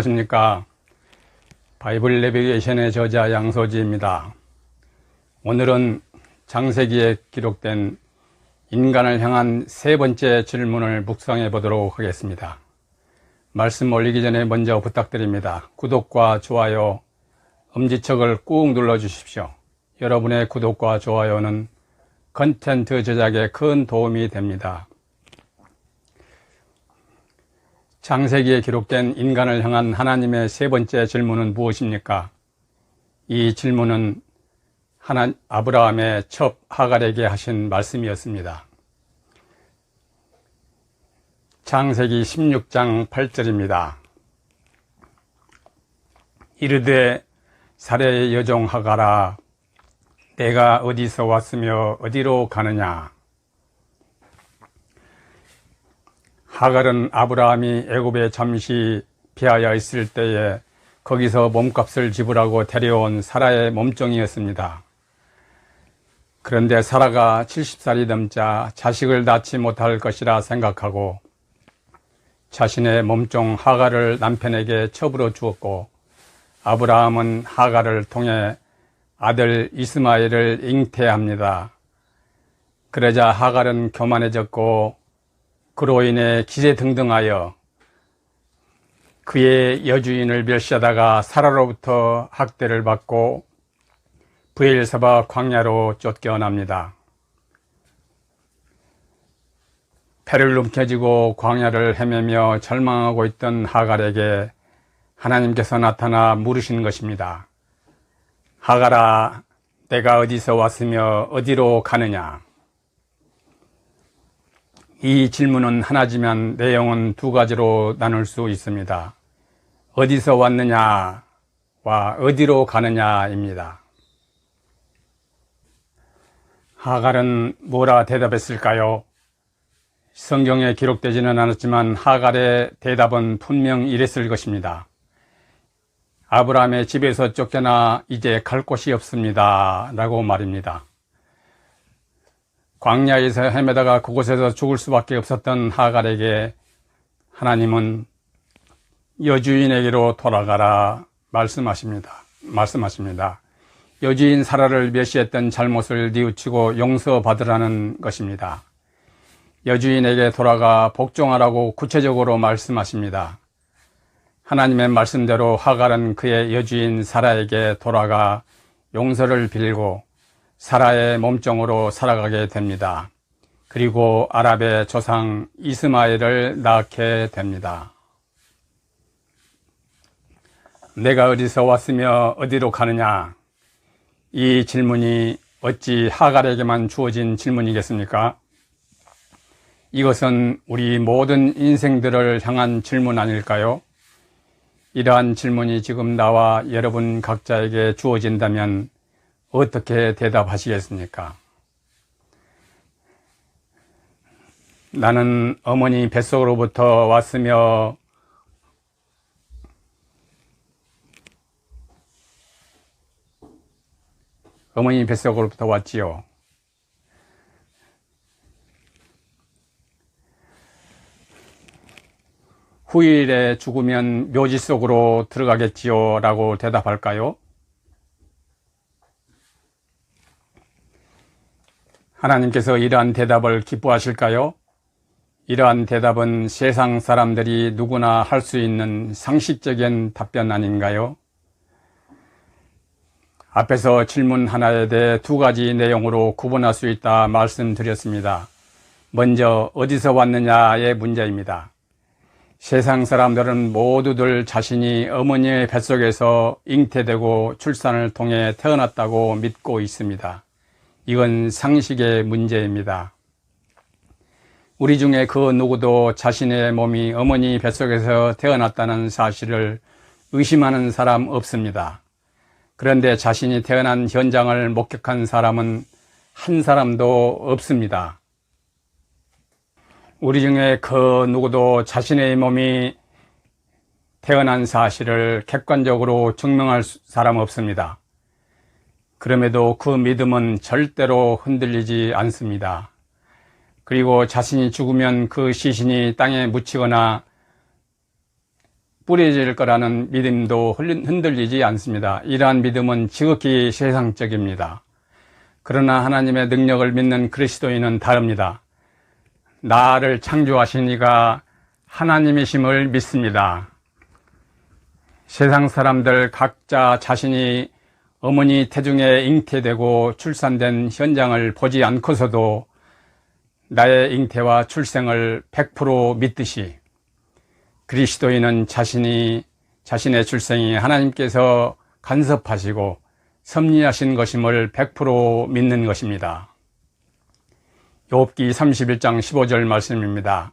안녕하십니까. 바이블 내비게이션의 저자 양소지입니다. 오늘은 장세기에 기록된 인간을 향한 세 번째 질문을 묵상해 보도록 하겠습니다. 말씀 올리기 전에 먼저 부탁드립니다. 구독과 좋아요, 엄지척을 꾹 눌러 주십시오. 여러분의 구독과 좋아요는 컨텐츠 제작에 큰 도움이 됩니다. 창세기에 기록된 인간을 향한 하나님의 세 번째 질문은 무엇입니까? 이 질문은 하나 아브라함의 첩 하갈에게 하신 말씀이었습니다. 창세기 16장 8절입니다. 이르되 사례의 여종 하가라 내가 어디서 왔으며 어디로 가느냐 하갈은 아브라함이 애굽에 잠시 피하여 있을 때에 거기서 몸값을 지불하고 데려온 사라의 몸종이었습니다. 그런데 사라가 70살이 넘자 자식을 낳지 못할 것이라 생각하고 자신의 몸종 하갈을 남편에게 첩으로 주었고 아브라함은 하갈을 통해 아들 이스마엘을 잉태합니다. 그러자 하갈은 교만해졌고 그로 인해 기세등등하여 그의 여주인을 멸시하다가 사라로부터 학대를 받고 부엘사바 광야로 쫓겨납니다. 배를 움켜쥐고 광야를 헤매며 절망하고 있던 하갈에게 하나님께서 나타나 물으신 것입니다. 하갈아, 내가 어디서 왔으며 어디로 가느냐? 이 질문은 하나지만 내용은 두 가지로 나눌 수 있습니다. 어디서 왔느냐와 어디로 가느냐입니다. 하갈은 뭐라 대답했을까요? 성경에 기록되지는 않았지만 하갈의 대답은 분명 이랬을 것입니다. 아브라함의 집에서 쫓겨나 이제 갈 곳이 없습니다. 라고 말입니다. 광야에서 헤매다가 그곳에서 죽을 수밖에 없었던 하갈에게 하나님은 여주인에게로 돌아가라 말씀하십니다. 말씀하십니다. 여주인 사라를 멸시했던 잘못을 뉘우치고 용서받으라는 것입니다. 여주인에게 돌아가 복종하라고 구체적으로 말씀하십니다. 하나님의 말씀대로 하갈은 그의 여주인 사라에게 돌아가 용서를 빌고 사라의 몸종으로 살아가게 됩니다. 그리고 아랍의 조상 이스마엘을 낳게 됩니다. 내가 어디서 왔으며 어디로 가느냐? 이 질문이 어찌 하갈에게만 주어진 질문이겠습니까? 이것은 우리 모든 인생들을 향한 질문 아닐까요? 이러한 질문이 지금 나와 여러분 각자에게 주어진다면 어떻게 대답하시겠습니까? 나는 어머니 뱃속으로부터 왔으며 어머니 뱃속으로부터 왔지요. 후일에 죽으면 묘지 속으로 들어가겠지요. 라고 대답할까요? 하나님께서 이러한 대답을 기뻐하실까요? 이러한 대답은 세상 사람들이 누구나 할 수 있는 상식적인 답변 아닌가요? 앞에서 질문 하나에 대해 두 가지 내용으로 구분할 수 있다 말씀드렸습니다. 먼저 어디서 왔느냐의 문제입니다. 세상 사람들은 모두들 자신이 어머니의 뱃속에서 잉태되고 출산을 통해 태어났다고 믿고 있습니다. 이건 상식의 문제입니다. 우리 중에 그 누구도 자신의 몸이 어머니 뱃속에서 태어났다는 사실을 의심하는 사람 없습니다. 그런데 자신이 태어난 현장을 목격한 사람은 한 사람도 없습니다. 우리 중에 그 누구도 자신의 몸이 태어난 사실을 객관적으로 증명할 사람 없습니다. 그럼에도 그 믿음은 절대로 흔들리지 않습니다. 그리고 자신이 죽으면 그 시신이 땅에 묻히거나 뿌려질 거라는 믿음도 흔들- 흔들리지 않습니다. 이러한 믿음은 지극히 세상적입니다. 그러나 하나님의 능력을 믿는 그리스도인은 다릅니다. 나를 창조하신 이가 하나님이심을 믿습니다. 세상 사람들 각자 자신이 어머니 태중에 잉태되고 출산된 현장을 보지 않고서도 나의 잉태와 출생을 100% 믿듯이 그리스도인은 자신이 자신의 출생이 하나님께서 간섭하시고 섭리하신 것임을 100% 믿는 것입니다. 욥기 31장 15절 말씀입니다.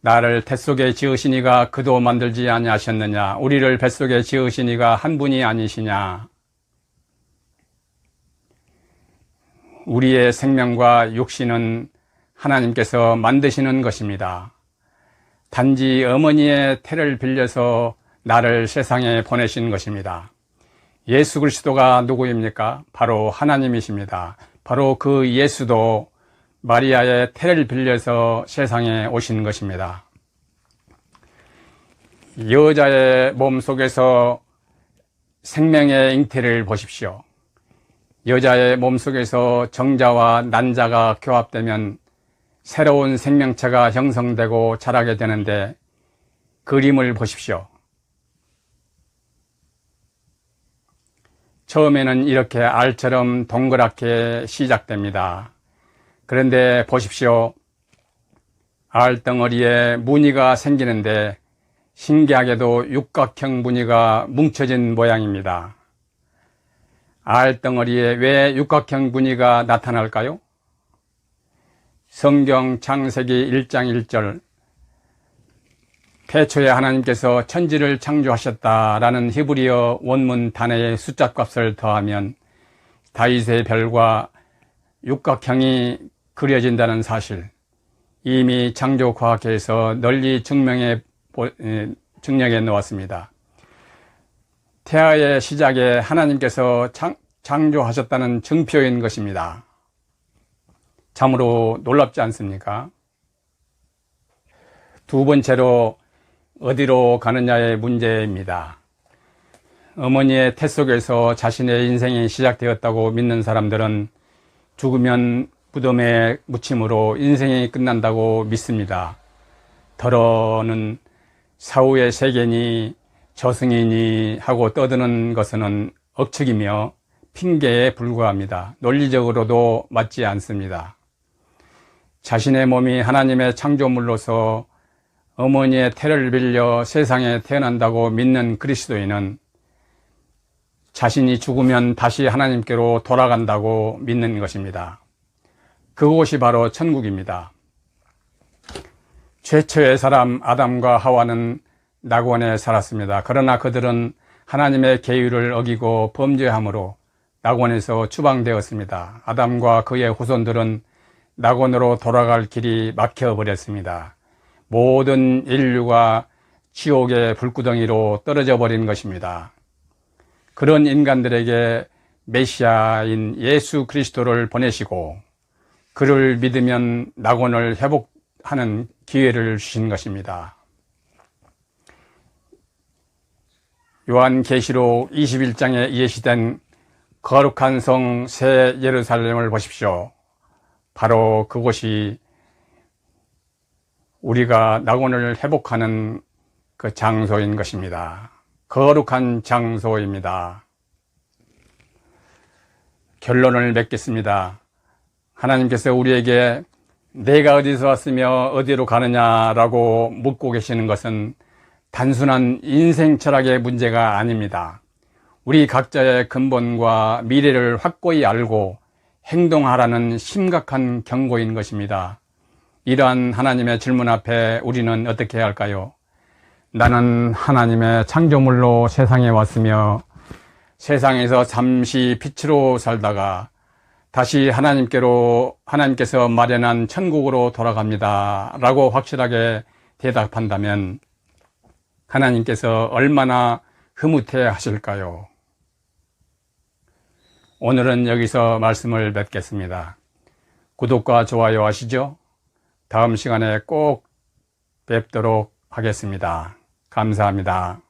나를 뱃속에 지으시니가 그도 만들지 아니하셨느냐 우리를 뱃속에 지으시니가 한 분이 아니시냐 우리의 생명과 육신은 하나님께서 만드시는 것입니다. 단지 어머니의 태를 빌려서 나를 세상에 보내신 것입니다. 예수 그리스도가 누구입니까? 바로 하나님이십니다. 바로 그 예수도 마리아의 태를 빌려서 세상에 오신 것입니다. 여자의 몸 속에서 생명의 잉태를 보십시오. 여자의 몸 속에서 정자와 난자가 교합되면 새로운 생명체가 형성되고 자라게 되는데 그림을 보십시오. 처음에는 이렇게 알처럼 동그랗게 시작됩니다. 그런데 보십시오. 알 덩어리에 무늬가 생기는데 신기하게도 육각형 무늬가 뭉쳐진 모양입니다. 알덩어리에 왜 육각형 무늬가 나타날까요? 성경 창세기 1장 1절 태초에 하나님께서 천지를 창조하셨다라는 히브리어 원문 단어의 숫자 값을 더하면 다윗의 별과 육각형이 그려진다는 사실 이미 창조과학회에서 널리 증명해 증명해 놓았습니다. 태아의 시작에 하나님께서 창, 창조하셨다는 증표인 것입니다. 참으로 놀랍지 않습니까? 두 번째로 어디로 가느냐의 문제입니다. 어머니의 태 속에서 자신의 인생이 시작되었다고 믿는 사람들은 죽으면 무덤에 묻힘으로 인생이 끝난다고 믿습니다. 더러는 사후의 세계니 저승이니 하고 떠드는 것은 억측이며 핑계에 불과합니다. 논리적으로도 맞지 않습니다. 자신의 몸이 하나님의 창조물로서 어머니의 태를 빌려 세상에 태어난다고 믿는 그리스도인은 자신이 죽으면 다시 하나님께로 돌아간다고 믿는 것입니다. 그곳이 바로 천국입니다. 최초의 사람 아담과 하와는 낙원에 살았습니다. 그러나 그들은 하나님의 계율을 어기고 범죄함으로 낙원에서 추방되었습니다. 아담과 그의 후손들은 낙원으로 돌아갈 길이 막혀버렸습니다. 모든 인류가 지옥의 불구덩이로 떨어져 버린 것입니다. 그런 인간들에게 메시아인 예수 그리스도를 보내시고 그를 믿으면 낙원을 회복하는 기회를 주신 것입니다. 요한계시록 21장에 예시된 거룩한 성 새 예루살렘을 보십시오. 바로 그곳이 우리가 낙원을 회복하는 그 장소인 것입니다. 거룩한 장소입니다. 결론을 맺겠습니다. 하나님께서 우리에게 내가 어디서 왔으며 어디로 가느냐라고 묻고 계시는 것은 단순한 인생 철학의 문제가 아닙니다. 우리 각자의 근본과 미래를 확고히 알고 행동하라는 심각한 경고인 것입니다. 이러한 하나님의 질문 앞에 우리는 어떻게 해야 할까요? 나는 하나님의 창조물로 세상에 왔으며 세상에서 잠시 빛으로 살다가 다시 하나님께로 하나님께서 마련한 천국으로 돌아갑니다. 라고 확실하게 대답한다면 하나님께서 얼마나 흐뭇해 하실까요? 오늘은 여기서 말씀을 맺겠습니다. 구독과 좋아요 하시죠? 다음 시간에 꼭 뵙도록 하겠습니다. 감사합니다.